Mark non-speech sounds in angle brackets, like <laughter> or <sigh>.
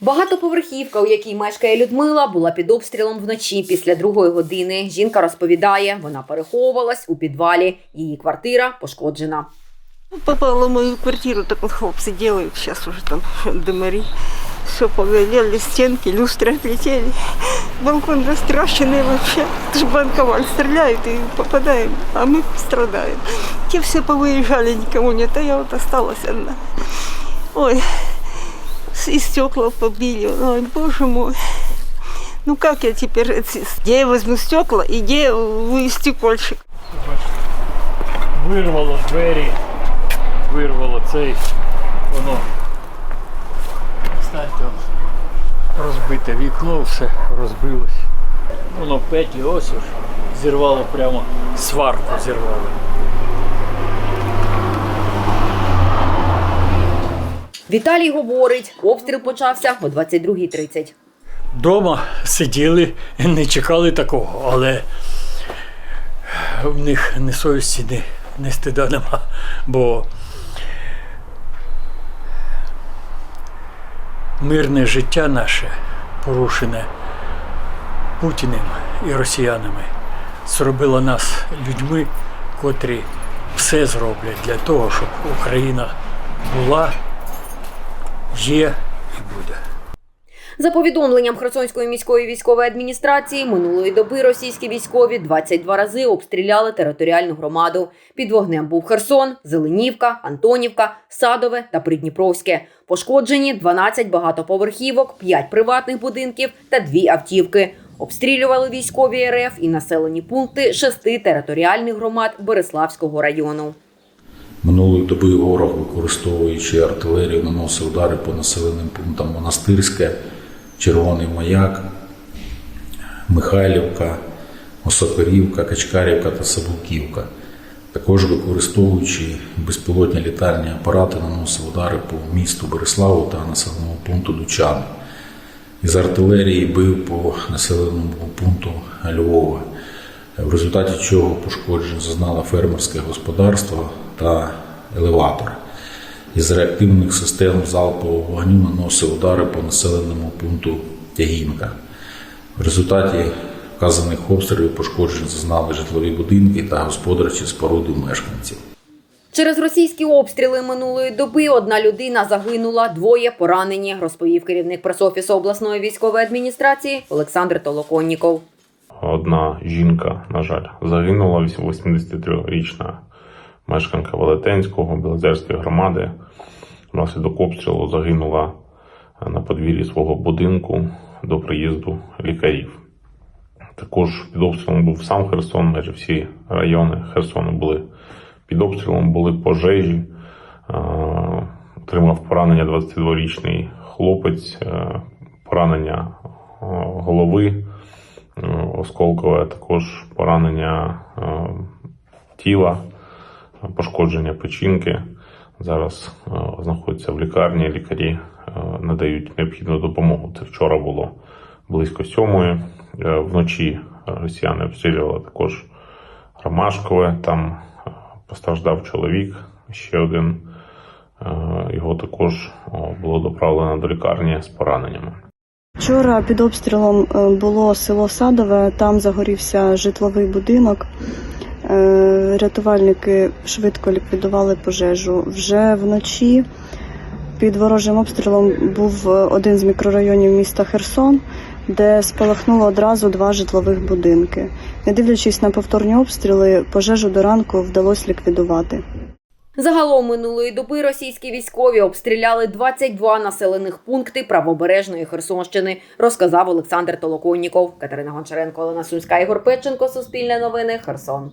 Багатоповерхівка, у якій мешкає Людмила, була під обстрілом вночі після другої години. Жінка розповідає, вона переховувалась у підвалі. Її квартира пошкоджена. Ну, Попала в мою квартиру, так вот хлопцы делают, сейчас уже там дымари. Все повелели, стенки, люстры отлетели. Балкон растращенный вообще. Это же банковаль стреляют и попадаем, а мы страдаем. Те все повыезжали, никого нет, а я вот осталась одна. Ой, с- <laughs> и стекла побили, ой, боже мой. Ну как я теперь, где я возьму стекла и где стекольщик? вирвало двері, вирвало цей, воно. Он, розбите вікно, все розбилось. Воно петлі ось уж зірвало прямо сварку зірвало. Віталій говорить, обстріл почався о 22.30. Дома сиділи, не чекали такого, але в них ні совісті, ні, ні стида нема, бо мирне життя наше порушене Путіним і росіянами зробило нас людьми, котрі все зроблять для того, щоб Україна була, є і буде. За повідомленням Херсонської міської військової адміністрації, минулої доби російські військові 22 рази обстріляли територіальну громаду. Під вогнем був Херсон, Зеленівка, Антонівка, Садове та Придніпровське. Пошкоджені 12 багатоповерхівок, 5 приватних будинків та 2 автівки. Обстрілювали військові РФ і населені пункти шести територіальних громад Береславського району. Минулої доби ворог, використовуючи артилерію, наносив удари по населеним пунктам Монастирське, Червоний Маяк, Михайлівка, Осокорівка, Качкарівка та Сабулківка. Також використовуючи безпілотні літальні апарати, наносив удари по місту Береславу та населеному пункту Дучани. Із артилерії бив по населеному пункту Львова, в результаті чого пошкоджень зазнало фермерське господарство та елеватор. Із реактивних систем залпового вогню наносив удари по населеному пункту Тягінка. В результаті вказаних обстрілів пошкоджень зазнали житлові будинки та господарчі споруди мешканців. Через російські обстріли минулої доби одна людина загинула, двоє поранені, розповів керівник пресофісу обласної військової адміністрації Олександр Толоконніков. Одна жінка, на жаль, загинула 83-річна мешканка Велетенського Білозерської громади. Внаслідок обстрілу загинула на подвір'ї свого будинку до приїзду лікарів. Також під обстрілом був сам Херсон, майже всі райони Херсону були під обстрілом, були пожежі. Отримав поранення 22-річний хлопець, е, поранення е, голови осколкове, також поранення е, тіла, пошкодження печінки. Зараз е, знаходиться в лікарні. Лікарі е, надають необхідну допомогу. Це вчора було близько сьомої. Вночі росіяни обстрілювали також Ромашкове. Там постраждав чоловік, ще один. Його також було доправлено до лікарні з пораненнями. Вчора під обстрілом е, було село Садове, там загорівся житловий будинок. Е, Рятувальники швидко ліквідували пожежу. Вже вночі під ворожим обстрілом був е, один з мікрорайонів міста Херсон, де спалахнуло одразу два житлових будинки. Не дивлячись на повторні обстріли, пожежу до ранку вдалося ліквідувати. Загалом минулої доби російські військові обстріляли 22 населених пункти правобережної Херсонщини, розказав Олександр Толоконніков. Катерина Гончаренко, Олена Сумська, Ігор Петченко, Суспільне новини, Херсон.